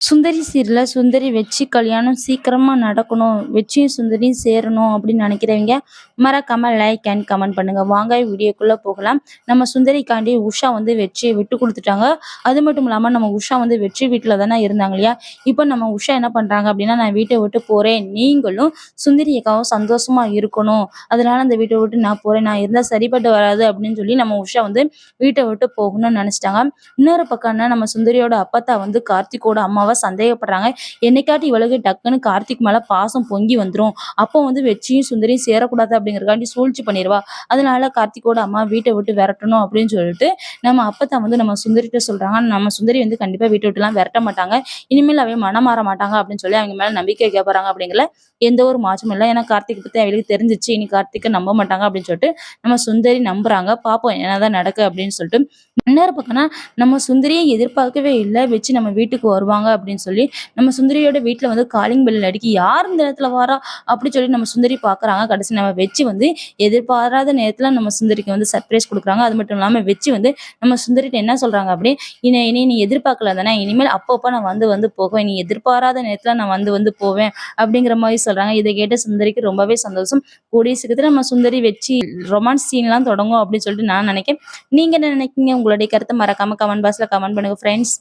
சுந்தரி சீரில் சுந்தரி வெற்றி கல்யாணம் சீக்கிரமா நடக்கணும். வெச்சியும் சுந்தரியும் சேரணும் அப்படின்னு நினைக்கிறவங்க மறக்காம லைக் அண்ட் கமெண்ட் பண்ணுங்க. வாங்க வீடியோக்குள்ள போகலாம். நம்ம சுந்தரிக்காண்டி உஷா வந்து வெற்றியை விட்டு கொடுத்துட்டாங்க. அது மட்டும் இல்லாம நம்ம உஷா வந்து வெற்றி வீட்டுல தானே இருந்தாங்க இல்லையா? இப்போ நம்ம உஷா என்ன பண்றாங்க அப்படின்னா நான் வீட்டை விட்டு போறேன். நீங்களும் சுந்தரியக்காவும் சந்தோஷமாக சந்தோஷமா இருக்கணும். அதனால அந்த வீட்டை விட்டு நான் போறேன். நான் இருந்தா சரிப்பட்டு வராது அப்படின்னு சொல்லி நம்ம உஷா வந்து வீட்டை விட்டு போகணும்னு நினைச்சிட்டாங்க. இன்னொரு பக்கம்னா நம்ம சுந்தரியோட அப்பத்தா வந்து கார்த்திகோட அம்மாவை சந்தேகப்படுறாங்க. என்னைக்காட்டி இவளுக்கு டக்குன்னு கார்த்திக் மேல பாசம் பொங்கி வந்துடும் அப்போ வந்து வெற்றியும் சுந்தரியும் சேரக்கூடாது அப்படிங்கிறக்காண்டி சூழ்ச்சி பண்ணிடுவா அதனால கார்த்திக்கோட அம்மா வீட்டை விட்டு விரட்டணும் அப்படின்னு சொல்லிட்டு நம்ம அப்பத்தான் வந்து நம்ம சுந்தரிட்ட சொல்றாங்க. நம்ம சுந்தரி வந்து கண்டிப்பா வீட்டை விட்டுலாம் விரட்ட மாட்டாங்க. இனிமேல் அவன் மனம் மாற மாட்டாங்க அப்படின்னு சொல்லி அவங்க மேல நம்பிக்கை கேட்பறாங்க அப்படிங்கிற எந்த ஒரு மாற்றமும் இல்லை. ஏன்னா கார்த்திக் பத்தி அவளுக்கு தெரிஞ்சிச்சு. இனி கார்த்திக்கை நம்ப மாட்டாங்க அப்படின்னு சொல்லிட்டு நம்ம சுந்தரி நம்புறாங்க. பாப்போம் என்னதான் நடக்கு அப்படின்னு சொல்லிட்டு இன்னொரு பக்கம்னா நம்ம சுந்தரியை எதிர்பார்க்கவே இல்லை வச்சு நம்ம வீட்டுக்கு வருவாங்க அப்படின்னு சொல்லி நம்ம சுந்தரியோட வீட்டில் வந்து காலிங் பெல் அடிக்கி யார் இந்த நேரத்துல வாரா அப்படி சொல்லி நம்ம சுந்தரி பாக்குறாங்க. கடைசி நம்ம வச்சு வந்து எதிர்பாராத நேரத்துல நம்ம சுந்தரிக்கு வந்து சர்ப்ரைஸ் கொடுக்குறாங்க. அது மட்டும் இல்லாம வச்சு வந்து நம்ம சுந்தரிட்ட என்ன சொல்றாங்க அப்படின்னு இனி இனி நீ எதிர்பார்க்கல தானே? இனிமேல் அப்பப்போ நான் வந்து வந்து போவேன். நீ எதிர்பாராத நேரத்துல நான் வந்து வந்து போவேன். அப்படிங்கிற மாதிரி சொல்றாங்க. இதை கேட்ட சுந்தரிக்கு ரொம்பவே சந்தோஷம். கூடிய சீக்கிரத்தில் நம்ம சுந்தரி வச்சு ரொமான்ஸ் சீன்லாம் தொடங்கும் அப்படின்னு சொல்லிட்டு நான் நினைக்கிறேன். நீங்க என்ன நினைக்கிங்க உங்களுடைய கருத்தை மறக்காம கமெண்ட் பாக்ஸில் கமெண்ட் பண்ணுங்க ஃப்ரெண்ட்ஸ்